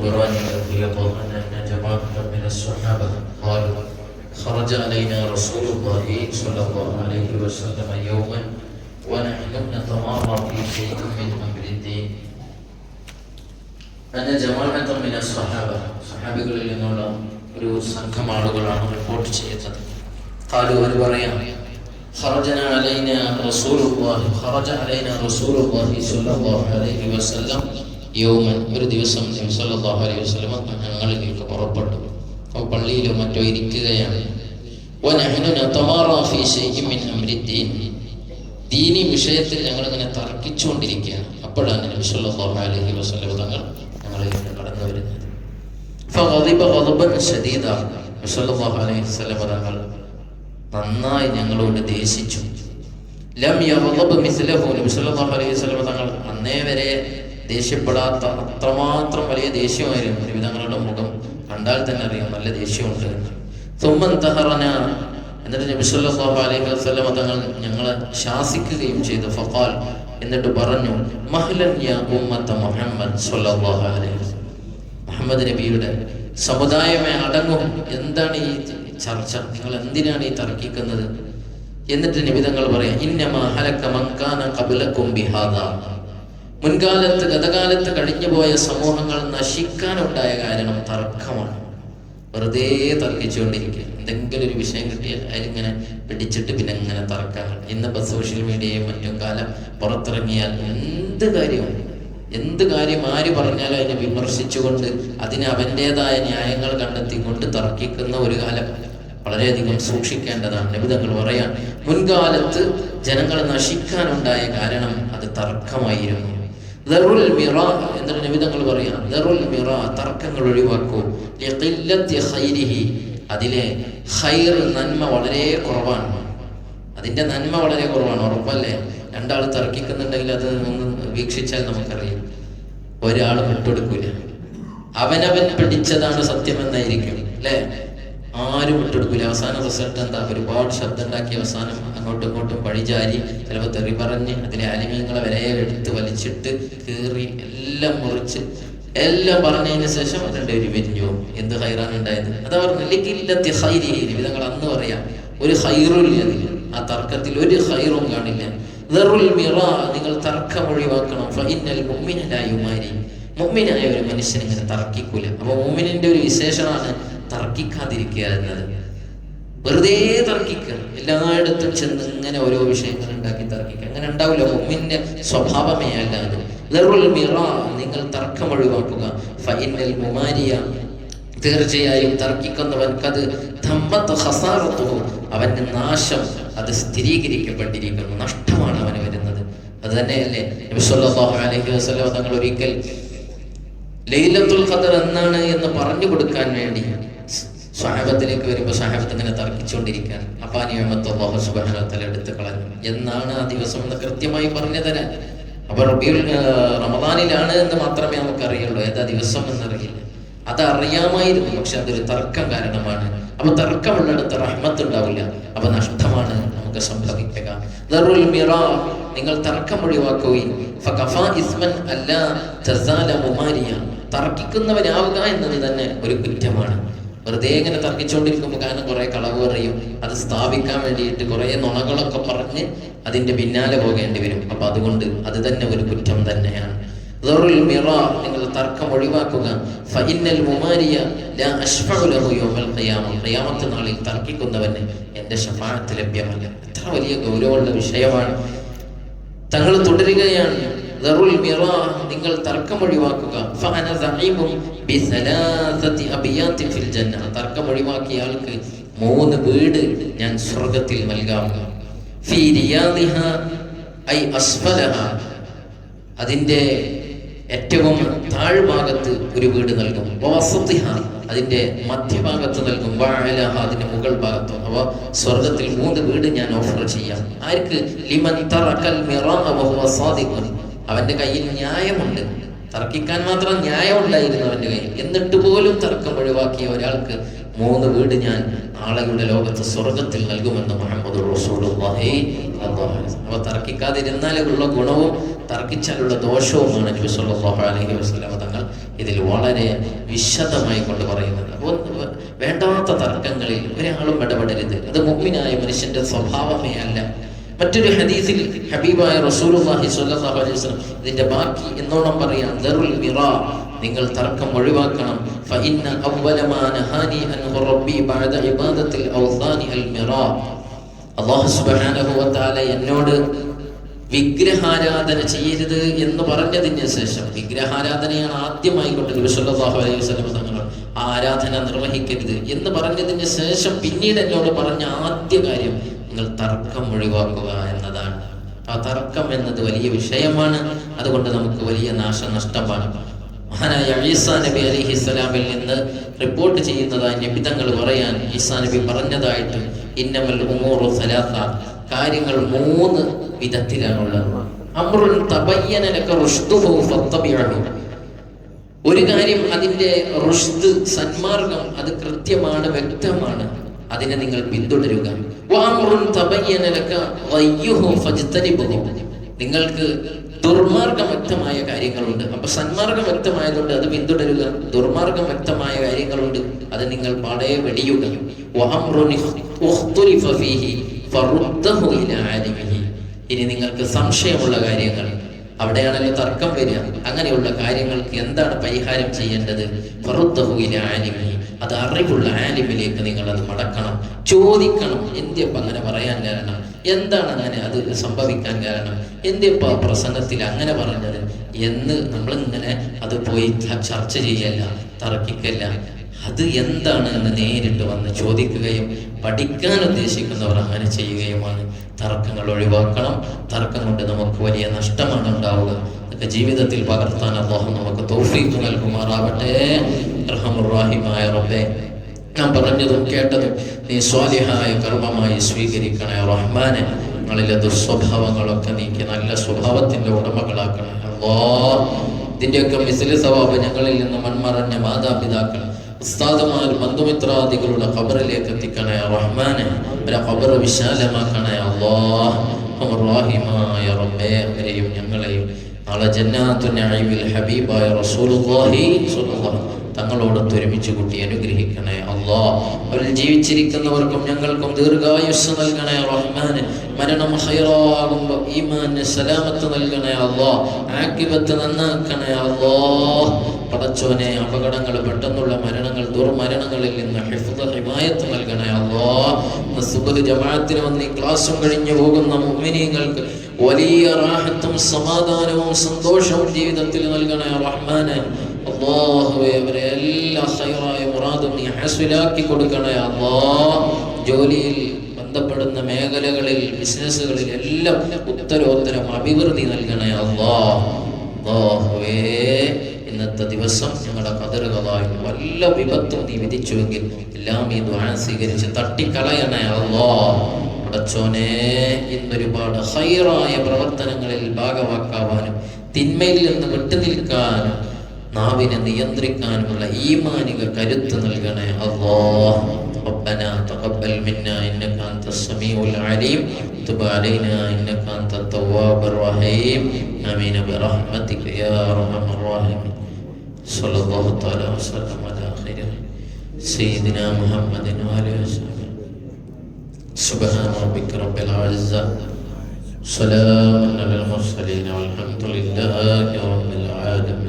القرآن أو أن جماعة من الصحابة. قالوا خرج علينا رسول الله صلى الله عليه وسلم يوما ونحن نتمارى في شيء من أمر الدين. أنا جماعة من الصحابة صحابيകളിൽ നിന്നുള്ള ഒരു സംഘം ആളുകളാണ് റിപ്പോർട്ട് ചെയ്യുന്നത് കാലു പറയാം خرجنا علينا رسول الله خرج علينا رسول الله صلى الله عليه وسلم യോമൻ ഒരു ദിവസം നബിസല്ലാഹു അലൈഹി വസ്ലമ ഞങ്ങളിലേക്ക് പുറപ്പെട്ടു. അപ്പോൾ പള്ളിയിലോ മറ്റോ ഇരിക്കുകയാണ്. ദീനി വിഷയത്തിൽ ഞങ്ങളിങ്ങനെ തർക്കിച്ചുകൊണ്ടിരിക്കുകയാണ്. അപ്പോഴാണ് നബിസല്ലാഹു അലൈഹി വസ്ലമ തങ്ങൾ ഞങ്ങളിലേക്ക് കടന്നു വരുന്നത്. നബിസല്ലാഹു അലൈഹി നന്നായി ഞങ്ങളോട് ദേശിച്ചു ലം യഹദബ് മിസ്ലഹു. നബിസല്ലാഹു അലൈഹി അന്നേ വരെ ദേഷ്യപ്പെടാത്ത അത്രമാത്രം വലിയ ദേഷ്യമായിരുന്നു. നബി തങ്ങളുടെ മുഖം കണ്ടാൽ തന്നെ അറിയാം നല്ല ദേഷ്യമുണ്ട്. തുമ്മൻ തഹറന. എന്നിട്ട് നബി സല്ലല്ലാഹു അലൈഹി വസ്ലം തങ്ങൾ ഞങ്ങളെ ശാസിക്കുകയും ചെയ്തു. ഫഖാൽ. എന്നിട്ട് പറഞ്ഞു മഹ്ലൻ മുഹമ്മദ് അലൈഹി മുഹമ്മദ് നബിയുടെ സമുദായമേ അടങ്ങും. എന്താണ് ഈ ചർച്ച? നിങ്ങൾ എന്തിനാണ് ഈ തർക്കിക്കുന്നത്? എന്നിട്ട് നിബിതങ്ങൾ പറയാം ഇന്നമാ ഹലക്ക മങ്കാന കബലക്കും ബിഹാദ. മുൻകാലത്ത് ഗതകാലത്ത് കഴിഞ്ഞുപോയ സമൂഹങ്ങൾ നശിക്കാനുണ്ടായ കാരണം തർക്കമാണ്. വെറുതെ തർക്കിച്ചുകൊണ്ടിരിക്കുക. എന്തെങ്കിലും ഒരു വിഷയം കിട്ടിയാൽ അതിലിങ്ങനെ പിടിച്ചിട്ട് പിന്നെ ഇങ്ങനെ തർക്കങ്ങൾ. ഇന്നിപ്പോൾ സോഷ്യൽ മീഡിയയും മറ്റും കാലം പുറത്തിറങ്ങിയാൽ എന്ത് കാര്യവും എന്ത് കാര്യം ആര് പറഞ്ഞാലും അതിനെ വിമർശിച്ചുകൊണ്ട് അതിന് അവന്റെതായ ന്യായങ്ങൾ കണ്ടെത്തിക്കൊണ്ട് തർക്കിക്കുന്ന ഒരു കാലം വളരെയധികം സൂക്ഷിക്കേണ്ടതാണ്. നിബിതങ്ങൾ പറയാൻ മുൻകാലത്ത് ജനങ്ങൾ നശിക്കാനുണ്ടായ കാരണം അത് തർക്കമായിരുന്നു. ദറുൽ മിറ എന്നൊരു നിമിതങ്ങൾ പറയാം. ദറുൽ മിറ തർക്കങ്ങൾ ഒഴിവാക്കൂ. ഖൈരിഹി. അതിലെ ഖൈർ നന്മ വളരെ കുറവാണ്. അതിന്റെ നന്മ വളരെ കുറവാണ് ഉറപ്പല്ലേ? രണ്ടാൾ തർക്കിക്കുന്നുണ്ടെങ്കിൽ അത് ഒന്ന് വീക്ഷിച്ചാൽ നമുക്കറിയാം. ഒരാൾ വിട്ടുകൊടുക്കൂല അവനവൻ പിടിച്ചതാണ് സത്യമെന്നായിരിക്കും അല്ലേ? ആരും വിട്ടുകൊടുക്കൂല അവസാന റിസൾട്ട് എന്താ? ഒരുപാട് ശബ്ദം ഉണ്ടാക്കി അവസാനം അങ്ങോട്ടും ഇങ്ങോട്ടും പഴിചാരി ചിലപ്പോൾ തെറി പറഞ്ഞ് അതിലെ അലിമീങ്ങളെ വരെ എടുത്ത് വലിച്ചിട്ട് കീറി എല്ലാം മുറിച്ച് എല്ലാം പറഞ്ഞതിന് ശേഷം രണ്ടുപേരും വിരിഞ്ഞു എന്ത് ഹൈറാണ് ഉണ്ടായത്? അതാ പറഞ്ഞില്ലെങ്കിൽ ഹൈരി വിധങ്ങൾ അന്ന് പറയാം. ഒരു ഹൈറും അതിൽ ആ തർക്കത്തിൽ ഒരു ഹൈറും കാണില്ല. ദറുൽ മിറ നിങ്ങൾ തർക്കം ഒഴിവാക്കണം. മുമ്മിനായി മാരി മുമ്മിനായ ഒരു മനുഷ്യൻ ഇങ്ങനെ തർക്കിക്കൂല. അപ്പൊ മുമ്മിനിന്റെ ഒരു വിശേഷണമാണ് തർക്കിക്കാതിരിക്കുക എന്നത്. വെറുതെ തർക്കിക്കുക. എല്ലായിടത്തും ചെന്ന് ഇങ്ങനെ ഓരോ വിഷയങ്ങൾ ഉണ്ടാക്കി തർക്കിക്കുക. അങ്ങനെ ഉണ്ടാവില്ല. മുമ്മിന്റെ സ്വഭാവമേ അല്ല നിങ്ങൾ തർക്കം ഒഴിവാക്കുക. മുമാരിയ തീർച്ചയായും തർക്കിക്കുന്നവൻക്കത് ധമ്മത്ത് ഹസാറത്തുഹു അവന്റെ നാശം അത് സ്ഥിരീകരിക്കപ്പെട്ടിരിക്കുന്നു. നഷ്ടമാണ് അവന് വരുന്നത്. അത് തന്നെയല്ലേ? അലൈഹി വസല്ലം തങ്ങൾ ഒരിക്കൽ ലൈലത്തുൽ ഖദർ എന്നാണ് എന്ന് പറഞ്ഞു കൊടുക്കാൻ വേണ്ടി സാഹബത്തിലേക്ക് വരുമ്പോൾ സാഹബത്ത് ഇങ്ങനെ തർക്കിച്ചുകൊണ്ടിരിക്കാൻ അപ്പാ നിയമത്ത് സുബാനത്തല എടുത്ത് കളഞ്ഞു. എന്നാണ് ആ ദിവസം എന്ന് കൃത്യമായി പറഞ്ഞു തരാൻ. അപ്പൊ റബിയുൽ റമദാനിലാണ് എന്ന് മാത്രമേ നമുക്ക് അറിയുള്ളൂ ഏതാ ദിവസം എന്നറിയില്ല. അത് അറിയാമായിരുന്നു. പക്ഷെ അതൊരു തർക്കം കാരണമാണ്. അപ്പൊ തർക്കമുള്ളിടത്ത് റഹ്മത്ത് ഉണ്ടാവില്ല. അപ്പൊ നഷ്ടമാണ് നമുക്ക് സംഭവിക്കുക. നിങ്ങൾ തർക്കം ഒഴിവാക്കുകയും തർക്കിക്കുന്നവനാവുക എന്നത് തന്നെ ഒരു കുറ്റമാണ്. വെറുതെ ഇങ്ങനെ തർക്കിച്ചുകൊണ്ടിരിക്കുമ്പോൾ കാരണം കുറെ കളവ് പറയും അത് സ്ഥാപിക്കാൻ വേണ്ടിയിട്ട് കുറെ നുണകളൊക്കെ പറഞ്ഞ് അതിന്റെ പിന്നാലെ പോകേണ്ടി വരും. അപ്പൊ അതുകൊണ്ട് അത് തന്നെ ഒരു കുറ്റം തന്നെയാണ്. നിങ്ങൾ തർക്കം ഒഴിവാക്കുക. നാളിൽ തർക്കിക്കുന്നവന് എന്റെ ശപാനത്ത് ലഭ്യമല്ല. എത്ര വലിയ ഗൗരവമുള്ള വിഷയമാണ്. തങ്ങൾ തുടരുകയാണ്. നിങ്ങൾ തർക്കം ഒഴിവാക്കുക. തർക്കം ഒഴിവാക്കിയ ആൾക്ക് മൂന്ന് വീട് ഞാൻ സ്വർഗത്തിൽ നൽകാം. അതിന്റെ ഏറ്റവും താഴ്ഭാഗത്ത് ഒരു വീട് നൽകും. അതിന്റെ മധ്യഭാഗത്ത് നൽകും. വാഴലഹ അതിന്റെ മുകൾ ഭാഗത്ത്. അവ സ്വർഗത്തിൽ മൂന്ന് വീട് ഞാൻ ഓഫർ ചെയ്യാം. ആർക്ക്? ലിമൻ തറക്കൽ അവന്റെ കയ്യിൽ ന്യായമുണ്ട്. തർക്കിക്കാൻ മാത്രം ന്യായം ഉണ്ടായിരുന്നു അവന്റെ കയ്യിൽ. എന്നിട്ട് പോലും തർക്കം ഒഴിവാക്കിയ ഒരാൾക്ക് മൂന്ന് വീട് ഞാൻ നാളെയുടെ ലോകത്ത് സ്വർഗത്തിൽ നൽകുമെന്ന് മുഹമ്മദ് റസൂലുള്ളാഹി അവ തർക്കിക്കാതിരുന്നാലുള്ള ഗുണവും തർക്കിച്ചാലുള്ള ദോഷവുമാണ് നബി സല്ലല്ലാഹു അലൈഹി വസല്ലം തങ്ങൾ ഇതിൽ വളരെ വിശദമായി കൊണ്ട് പറയുന്നത്. വേണ്ടാത്ത തർക്കങ്ങളിൽ ഒരാളും ഇടപെടരുത്. അത് മുഗ്മിനായ മനുഷ്യന്റെ സ്വഭാവമേ അല്ല. മറ്റൊരു ഹദീസിൽ ഹബീബായ റസൂലുള്ളാഹി സ്വല്ലല്ലാഹു അലൈഹി വസല്ലം ഇതിന്റെ ബാക്കി എന്നോണം പറയാം ദറുൽ മിറാ നിങ്ങൾ തർക്കം ഒഴിവാക്കണം. ഫഇന്ന അവ്വല മാ നഹാനി അൻഹു റബ്ബി ബഅദ ഇബാദത്തിൽ ഔസാനി അൽ മിറാ. അല്ലാഹു സുബ്ഹാനഹു വ തആല എന്നോട് വിഗ്രഹാരാധന ചെയ്യരുത് എന്ന് പറഞ്ഞതിന് ശേഷം വിഗ്രഹാരാധനയാണ് ആദ്യമായി കൊണ്ട് നബി സല്ലല്ലാഹു അലൈഹി വസല്ലം തങ്ങൾ ആരാധന നിർവഹിക്കരുത് എന്ന് പറഞ്ഞതിന് ശേഷം പിന്നീട് എന്നോട് പറഞ്ഞ ആദ്യ കാര്യം നിങ്ങൾ തർക്കം ഒഴിവാക്കുക എന്നതാണ്. ആ തർക്കം എന്നത് വലിയ വിഷയമാണ്. അതുകൊണ്ട് നമുക്ക് വലിയ നാശനഷ്ടമാണ് മഹാനായ ഈസാ നബി അലി ഇസ്ലാമിൽ നിന്ന് റിപ്പോർട്ട് ചെയ്യുന്നതായി നബിതങ്ങൾ പറയാൻ ഈസാ നബി പറഞ്ഞതായിട്ട് ഇന്നമൽ ഉമൂറു സലാത്ത. കാര്യങ്ങൾ മൂന്ന് വിധത്തിലാണുള്ളത്. അമ്രുൻ തബയ്യന ലക റുഷ്ദുഹു ഫത്തബിഅഹു ഒരു കാര്യം അതിന്റെ റുഷ്ദ് സന്മാർഗം അത് കൃത്യമാണ് വ്യക്തമാണ്. അതിനെ നിങ്ങൾ പിന്തുടരുക. നിങ്ങൾക്ക് ദുർമാർഗം വ്യക്തമായ കാര്യങ്ങളുണ്ട്. അപ്പൊ സന്മാർഗം വ്യക്തമായതുകൊണ്ട് അത് പിന്തുടരുക. ദുർമാർഗം വ്യക്തമായ കാര്യങ്ങളുണ്ട്. അത് നിങ്ങൾ പാടെ വെടിയുക. ഇനി നിങ്ങൾക്ക് സംശയമുള്ള കാര്യങ്ങൾ. അവിടെയാണല്ലോ തർക്കം വരിക. അങ്ങനെയുള്ള കാര്യങ്ങൾക്ക് എന്താണ് പരിഹാരം ചെയ്യേണ്ടത്? ഫറുദ്ദഹു ഇലാ ആലിമിഹി. അത് അറിവുള്ള ആലിമിലേക്ക് നിങ്ങൾ അത് മടക്കണം ചോദിക്കണം. എന്തിയപ്പ അങ്ങനെ പറയാൻ കാരണം? എന്താണ് അങ്ങനെ അത് സംഭവിക്കാൻ കാരണം? എന്തിയപ്പ പ്രസംഗത്തിൽ അങ്ങനെ പറഞ്ഞത്? എന്ന് നമ്മളിങ്ങനെ അത് പോയി ചർച്ച ചെയ്യല്ല തർക്കിക്കല്ല. അത് എന്താണ് എന്ന് നേരിട്ട് വന്ന് ചോദിക്കുകയും പഠിക്കാൻ ഉദ്ദേശിക്കുന്നവർ അങ്ങനെ ചെയ്യുകയുമാണ്. തർക്കങ്ങൾ ഒഴിവാക്കണം. തർക്കം കൊണ്ട് നമുക്ക് വലിയ നഷ്ടമാണ് ഉണ്ടാവുക. ജീവിതത്തിൽ പകർത്താൻ അള്ളാഹു നമുക്ക് തോഫീക്ക് നൽകുമാറാവട്ടെ റഹമുറാഹിമായ റബ്ബേ ഞാൻ പറഞ്ഞതും കേട്ടതും നീ സ്വാലിഹായ കർമ്മമായി സ്വീകരിക്കണേ റഹ്മാനെ. ഞങ്ങളിലെ ദുസ്വഭാവങ്ങളൊക്കെ നീക്കി നല്ല സ്വഭാവത്തിന്റെ ഉടമകളാക്കണേ. അല്ലോ ഇതിന്റെയൊക്കെ മിസിലി സ്വഭാവം ഞങ്ങളിൽ നിന്ന് മൺമറഞ്ഞ മാതാപിതാക്കൾ ഉസ്താദുമാർ ബന്ധുമിത്രാദികളുടെ ഖബറിലേക്ക് എത്തിക്കണേ റഹ്മാനെ. അവരെ ഖബർ വിശാലമാക്കണേ അള്ളാഹിമായ റബ്ബേ അവരെയും ഞങ്ങളെയും നാളെ ജന്നാത്തു ഹബീബായ റസൂലുള്ളാഹി സ്വല്ലല്ലാഹു തങ്ങളോടൊത്ത് ഒരുമിച്ച് കുട്ടി അനുഗ്രഹിക്കണേ. അള്ളാ അവരിൽ ജീവിച്ചിരിക്കുന്നവർക്കും ഞങ്ങൾക്കും ദീർഘായുസ് നൽകണേ. റഹ്മാന് മരണം ഹൈറാകുമ്പോ ഈമാന് സലാമത്ത് നൽകണേ. അള്ളാ ആക്കിബത്ത് നന്നാക്കണേ. അള്ളാ പടച്ചോനെ അപകടങ്ങൾ പെട്ടെന്നുള്ള മരണങ്ങൾ ദുർമരണങ്ങളിൽ നിന്ന് ഹിഫ്ദ് ഹിമായത്ത് നൽകണേ. അള്ളാ സുബഹ് ജമാഅത്തിന് വന്ന് ഈ ക്ലാസ്സും കഴിഞ്ഞു പോകുന്ന മുഅ്മിനീങ്ങൾക്ക് വലിയ റാഹത്തും സമാധാനവും സന്തോഷവും ജീവിതത്തിൽ നൽകണേ റഹ്മാനെ. അള്ളാഹുവെ അവരെ എല്ലാ ഹൈറായ മുറാദും നീ ഹാസിലാക്കി കൊടുക്കണേ അള്ളാ. ജോലിയിൽ ബന്ധപ്പെടുന്ന മേഖലകളിൽ ബിസിനസ്സുകളിൽ എല്ലാം ഉത്തരോത്തരം അഭിവൃദ്ധി നൽകണേ അള്ളാ. അള്ളാഹുവേ ഇന്നത്തെ ദിവസം ഞങ്ങളുടെ കതറുകളായി വല്ല വിപത്തും നീ വിധിച്ചുവെങ്കിൽ എല്ലാം ഈ ദ്വാരം സ്വീകരിച്ച് തട്ടിക്കളയണേ അള്ളാ. പടച്ചോനെ ഇന്നൊരുപാട് ഹൈറായ പ്രവർത്തനങ്ങളിൽ ഭാഗമാക്കാവാനും തിന്മയിൽ നിന്ന് വിട്ടുനിൽക്കാനും നാവിനെ നിയന്ത്രിക്കാനുമുള്ള ഈമാനിക കരുത്ത് നൽകണേ അല്ലാഹ് ربنا تقبل منا انك انت السميع العليم تب علينا انك انت التواب الرحيم امين برحمتك يا ارحم الراحمين صلى الله تعالى وسلم على خير سيدنا محمد وآله وصحبه سبحان ربك رب العزة سلام على المرسلين والحمد لله رب العالمين